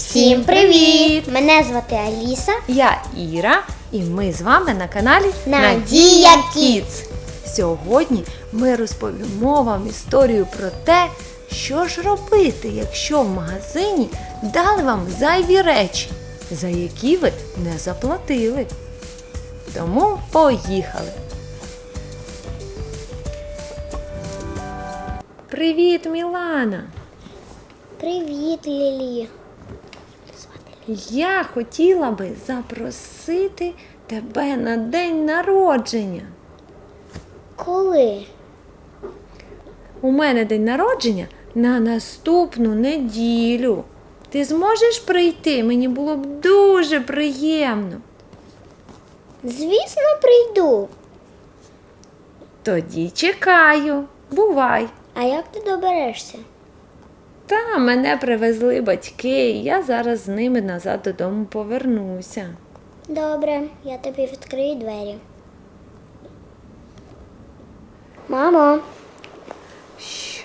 Всім привіт! Мене звати Аліса. Я Іра, і ми з вами на каналі Надія Kids. Сьогодні ми розповімо вам історію про те, що ж робити, якщо в магазині дали вам зайві речі, за які ви не заплатили. Тому поїхали! Привіт, Мілана! Привіт, Лілі. Я хотіла би запросити тебе на день народження. Коли? У мене день народження на наступну неділю. Ти зможеш прийти? Мені було б дуже приємно. Звісно, прийду. Тоді чекаю. Бувай. А як ти доберешся? Та мене привезли батьки, і я зараз з ними назад додому повернуся. Добре, я тобі відкрию двері. Мамо, Що,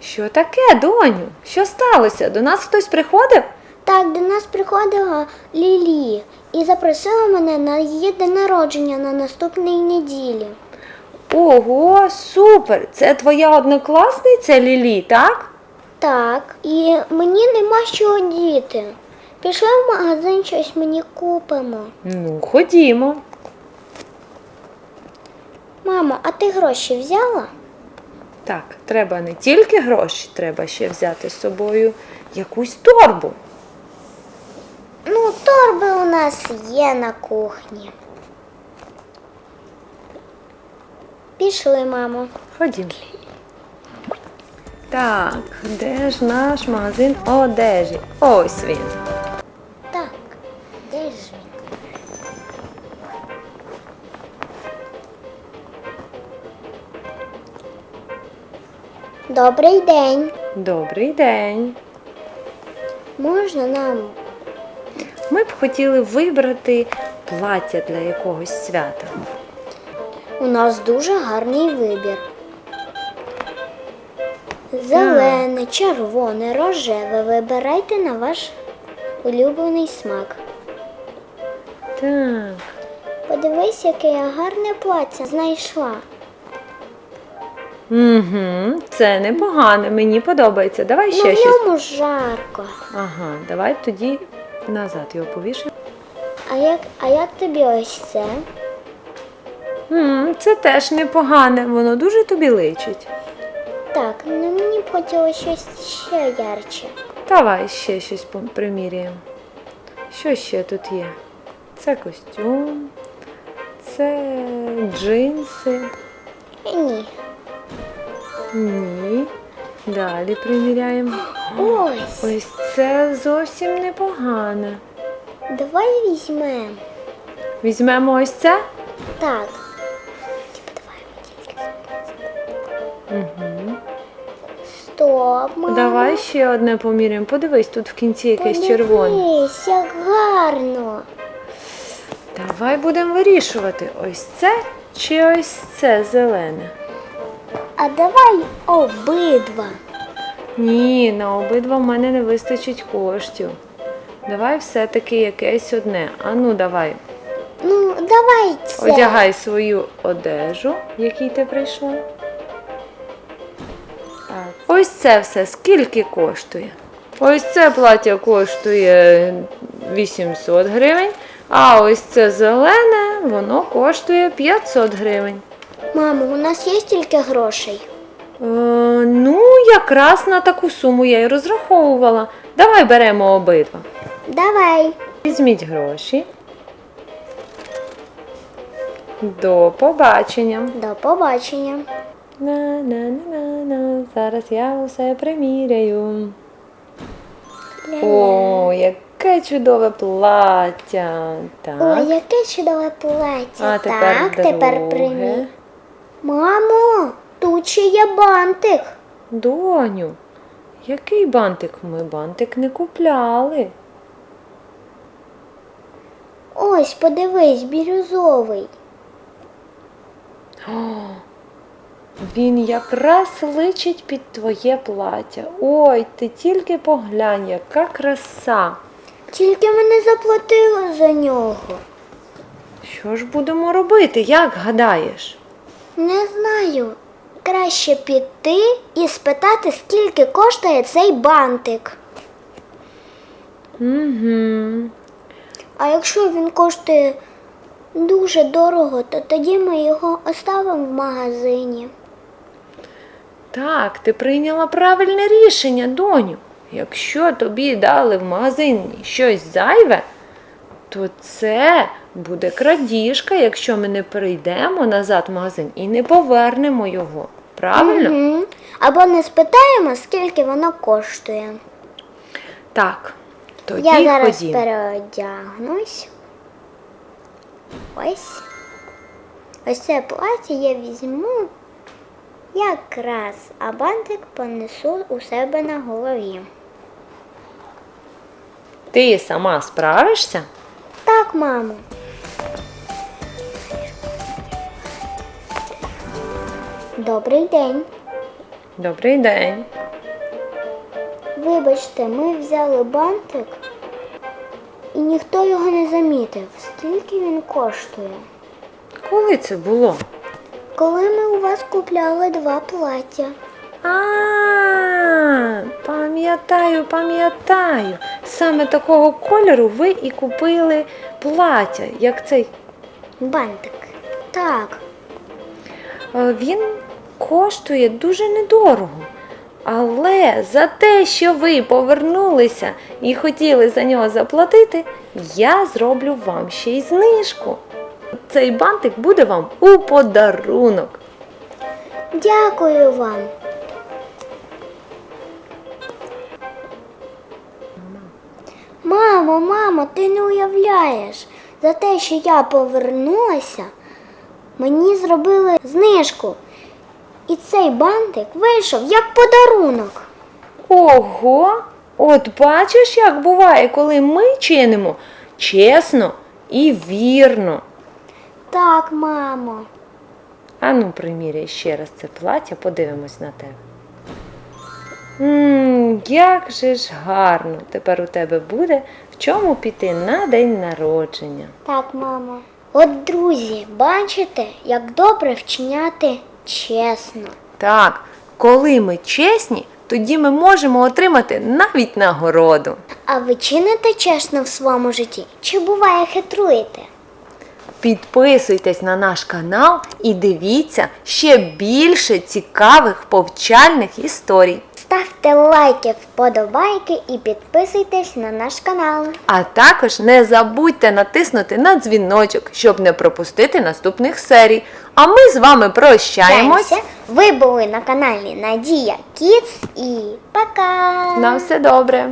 що таке, доню? Що сталося? До нас хтось приходив? так до нас приходила Лілі і запросила мене на її день народження на наступній неділі. Ого, супер! Це твоя однокласниця Лілі, так? Так, і мені нема що діти. Пішли в магазин, щось мені купимо. Ну, ходімо. Мамо, а ти гроші взяла? Так, треба не тільки гроші, треба ще взяти з собою якусь торбу. Ну, торби у нас є на кухні. Пішли, мамо. Ходімо. Так, де ж наш магазин одежі? Ось він. Так, де ж він? Добрий день. Добрий день. Можна нам? Ми б хотіли вибрати плаття для якогось свята. У нас дуже гарний вибір. Зелене, червоне, рожеве. Вибирайте на ваш улюблений смак. Так. Подивись, яке я гарне плаття знайшла. Угу, це непогано, мені подобається. Давай Ну, ще в щось. ньому жарко. Ага, давай тоді назад його повішаємо. А як, а як тобі ось це? М, Це теж непогане, воно дуже тобі личить. Так, ну мені б хотілося щось ще ярче. Давай ще щось приміряємо. Що ще тут є? Це костюм, це джинси. Ні. Ні. Далі приміряємо. Ось. Ось це зовсім непогане. Давай візьмемо. Візьмемо ось це. Так. Типа давай тільки. Угу. Мама. Давай ще одне поміряємо. Подивись, тут в кінці якесь червоне. Подивись, як гарно. Давай будемо вирішувати, ось це чи ось це зелене. А давай обидва. Ні, на обидва в мене не вистачить коштів. Давай все-таки якесь одне. Ану, давай. Ну, давай це. Одягай свою одежу, в якій ти прийшла. Ось це все скільки коштує? Ось це плаття коштує 800 гривень, а ось це зелене, воно коштує 500 гривень. Мамо, у нас є стільки грошей. Е, ну, якраз на таку суму я і розраховувала. Давай беремо обидва. Давай. Візьміть гроші. До побачення. До побачення. На-на-на-на-на. Зараз я усе приміряю. О, яке чудове плаття. Так. Ой, яке чудове плаття. а тепер так, тепер друге. примі. Мамо, тут ще є бантик. Доню, який бантик? Ми бантик не купляли. Ось, подивись, бірюзовий. О, Він якраз личить під твоє плаття. Ой, ти тільки поглянь, яка краса. Тільки мене заплатили за нього. Що ж будемо робити, як гадаєш? Не знаю. Краще піти і спитати, скільки коштує цей бантик. Угу. А якщо він коштує дуже дорого, то тоді ми його оставимо в магазині. Так, ти прийняла правильне рішення, доню. Якщо тобі дали в магазині щось зайве, то це буде крадіжка, якщо ми не прийдемо назад в магазин і не повернемо його. Правильно? Угу. Або не спитаємо, скільки воно коштує. Так. Тоді Я зараз ходімо. переодягнусь. Ось. Ось це плаття я візьму якраз, а бантик понесу у себе на голові. Ти сама справишся? Так, мамо. Добрий день. Добрий день. Вибачте, ми взяли бантик і ніхто його не замітив. Скільки він коштує? Коли це було? Коли ми у вас купляли два плаття. А, пам'ятаю, пам'ятаю. Саме такого кольору ви і купили плаття, як цей. Бантик. Так. Е, Він коштує дуже недорого. Але за те, що ви повернулися і хотіли за нього заплатити, я зроблю вам ще й знижку. Цей бантик буде вам у подарунок. Дякую вам. Мамо, мамо, ти не уявляєш. За те, що я повернулася, мені зробили знижку. І цей бантик вийшов як подарунок. Ого! От бачиш, як буває, коли ми чинимо чесно і вірно. Так, мамо. Ану, приміряй ще раз це плаття, подивимось на тебе. Ммм, як же ж гарно! Тепер у тебе буде в чому піти на день народження. Так, мамо. От, друзі, бачите, як добре вчиняти чесно. Так, коли ми чесні, тоді ми можемо отримати навіть нагороду. А ви чините чесно в своєму житті? Чи буває хитруєте? Підписуйтесь на наш канал і дивіться ще більше цікавих повчальних історій. Ставте лайки, вподобайки і підписуйтесь на наш канал. А також не забудьте натиснути на дзвіночок, щоб не пропустити наступних серій. А ми з вами прощаємось. Ви були на каналі Надія Кіц і пока! На все добре!